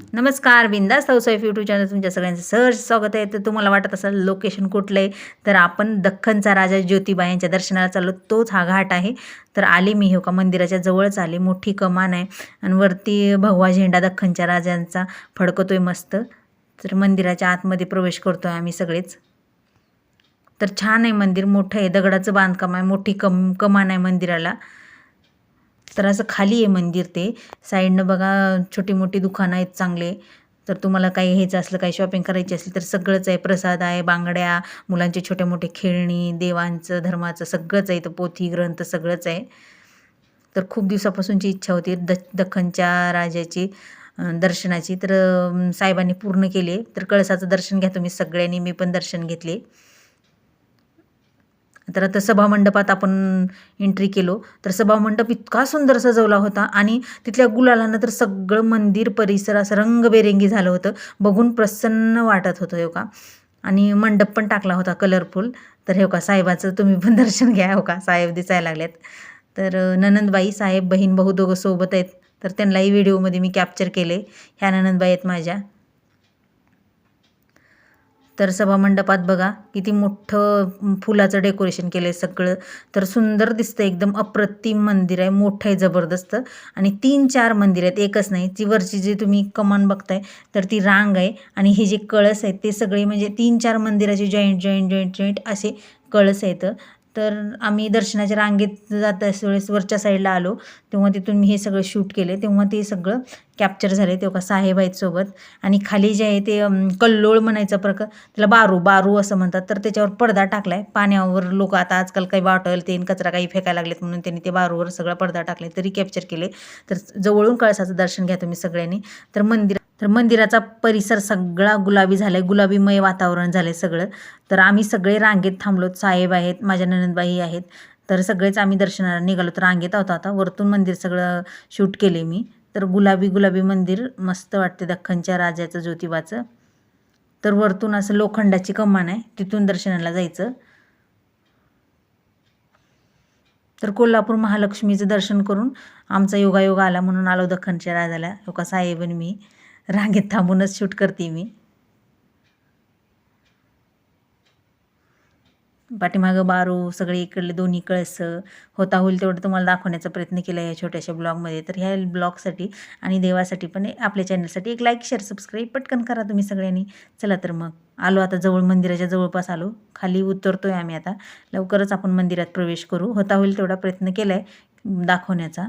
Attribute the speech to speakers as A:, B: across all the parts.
A: नमस्कार बिंदास housewife YouTube channel तुमच्या सगळ्यांचं सहज स्वागत आहे. तर तुम्हाला वाटत असेल लोकेशन कुठलं आहे तर आपण दख्खनचा राजा ज्योतिबा यांच्या दर्शनाला चाललो. तोच हा घाट आहे. तर आले मी हो का मंदिराच्या जवळच आले. मोठी कमान आहे. आणि वरती भगवा झेंडा दख्खनच्या राजांचा फडकतोय मस्त. तर मंदिराच्या आतमध्ये प्रवेश करतो आहे आम्ही सगळेच. तर छान आहे मंदिर. मोठं आहे. दगडाचं बांधकाम आहे. मोठी कम कमान आहे मंदिराला. तर असं खाली आहे मंदिर ते. साईडनं बघा छोटी मोठी दुकानं आहेत चांगले. तर तुम्हाला काही हेच असलं काही शॉपिंग करायची असली तर सगळंच आहे. प्रसाद आहे बांगड्या मुलांचे छोटे मोठे खेळणी देवांचं धर्माचं सगळंच आहे. तर पोथी ग्रंथ सगळंच आहे. तर खूप दिवसापासूनची इच्छा होती द दख्खनच्या राजाची दर्शनाची. तर साहेबांनी पूर्ण केली. तर कळसाचं दर्शन घ्या तुम्ही सगळ्यांनी. मी पण दर्शन घेतले. तर आता सभामंडपात आपण एंट्री केलो. तर सभामंडप इतका सुंदर सजवला होता आणि तिथल्या गुलालानं तर सगळं मंदिर परिसर असं रंगबेरंगी झालं होतं. बघून प्रसन्न वाटत होतं हो का? आणि मंडप पण टाकला होता कलरफुल तर हे हो का साहेबाचं तुम्ही पण दर्शन घ्या हो का? साहेब दिसायला लागल्यात तर ननंदबाई साहेब बहीण भाऊ दोघं सोबत आहेत. तर त्यांनाही व्हिडिओमध्ये मी कॅप्चर केले ह्या ननंदबाई आहेत माझ्या. तर सभामंडपात बघा किती मोठं फुलाचं डेकोरेशन केलं आहे सगळं. तर सुंदर दिसतं एकदम अप्रतिम मंदिर आहे मोठं आहे जबरदस्त. आणि तीन चार मंदिर आहेत एकच नाही ती वरची जी तुम्ही कमान बघताय तर ती रांग आहे. आणि हे जे कळस आहेत ते सगळे म्हणजे तीन चार मंदिराचे जॉईंट जॉईंट जॉईंट जॉईंट असे कळस आहेत. तर आम्ही दर्शनाच्या रांगेत जात वेळेस वरच्या साईडला आलो. तेव्हा तिथून मी हे सगळं शूट केले. तेव्हा ते सगळं कॅप्चर झाले तेव्हा साहेब आहेत सोबत आणि खाली जे आहे ते कल्लोळ म्हणायचा प्रकार त्याला बारू बारू असं म्हणतात. तर त्याच्यावर पडदा टाकला आहे पाण्यावर लोक आता आजकाल काही बॉटल तेन कचरा काही फेकायला लागलेत म्हणून त्यांनी ते बारूवर सगळा पडदा टाकले तरी कॅप्चर केले. तर जवळून कळसाचं दर्शन घ्या तुम्ही सगळ्यांनी. तर मंदिर तर मंदिराचा परिसर सगळा गुलाबी झाला आहे गुलाबीमय वातावरण झालं आहे सगळं. तर आम्ही सगळे रांगेत थांबलो. साहेब आहेत माझ्या ननंदबाई आहेत. तर सगळेच आम्ही दर्शनाला निघालो. तर रांगेत होता आता वरतून मंदिर सगळं शूट केले मी. तर गुलाबी गुलाबी मंदिर मस्त वाटते दख्खनच्या राजाचं ज्योतिबाचं. तर वरतून असं लोखंडाची कमान आहे तिथून दर्शनाला जायचं. तर कोल्हापूर महालक्ष्मीचं दर्शन करून आमचा योगायोग आला म्हणून आलो दख्खनच्या राजाला. हो योगा साहेब आणि मी. रांगेत थांबूनच शूट करते मी. पाठीमागं बारू सगळे इकडले दोन्ही कळस होता होईल तेवढं तुम्हाला दाखवण्याचा प्रयत्न केला या छोट्याशा ब्लॉगमध्ये. तर ह्या ब्लॉगसाठी आणि देवासाठी पण आपल्या चॅनलसाठी एक लाईक शेअर सबस्क्राईब पटकन करा तुम्ही सगळ्यांनी. चला तर मग आलो आता जवळ मंदिराच्या जवळपास आलो. खाली उतरतोय आम्ही आता. लवकरच आपण मंदिरात प्रवेश करू. होता होईल तेवढा प्रयत्न केला आहे दाखवण्याचा.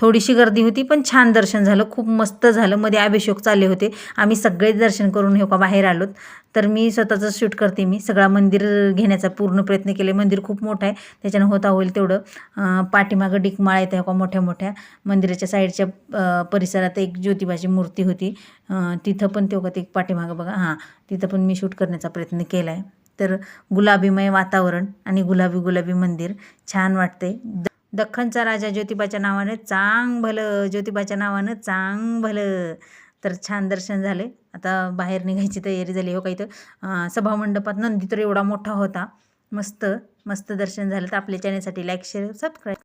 A: थोडीशी गर्दी होती पण छान दर्शन झालं. खूप मस्त झालं. मध्ये अभिषेक चालले होते. आम्ही सगळेच दर्शन करून हे का बाहेर आलोत. तर मी स्वतःचं शूट करते मी. सगळा मंदिर घेण्याचा पूर्ण प्रयत्न केले. मंदिर खूप मोठं आहे. त्याच्यानं होता होईल तेवढं. पाठीमागं डिकमाळ आहेत का मोठ्या मोठ्या. मंदिराच्या साईडच्या परिसरात एक ज्योतिबाची मूर्ती होती. तिथं पण तेव्हा ते पाठीमागं बघा. हां तिथं पण मी शूट करण्याचा प्रयत्न केला आहे तर गुलाबीमय वातावरण आणि गुलाबी गुलाबी मंदिर छान वाटते दख्खनचा राजा ज्योतिबाच्या नावानं चांग भलं ज्योतिबाच्या नावानं चांग भलं तर छान दर्शन झाले. आता बाहेर निघायची तयारी झाली. हो काही तर सभामंडपात नंदी तर एवढा मोठा होता. मस्त मस्त दर्शन झालं. तर आपल्या चॅनलसाठी लाईक शेअर सबस्क्राईब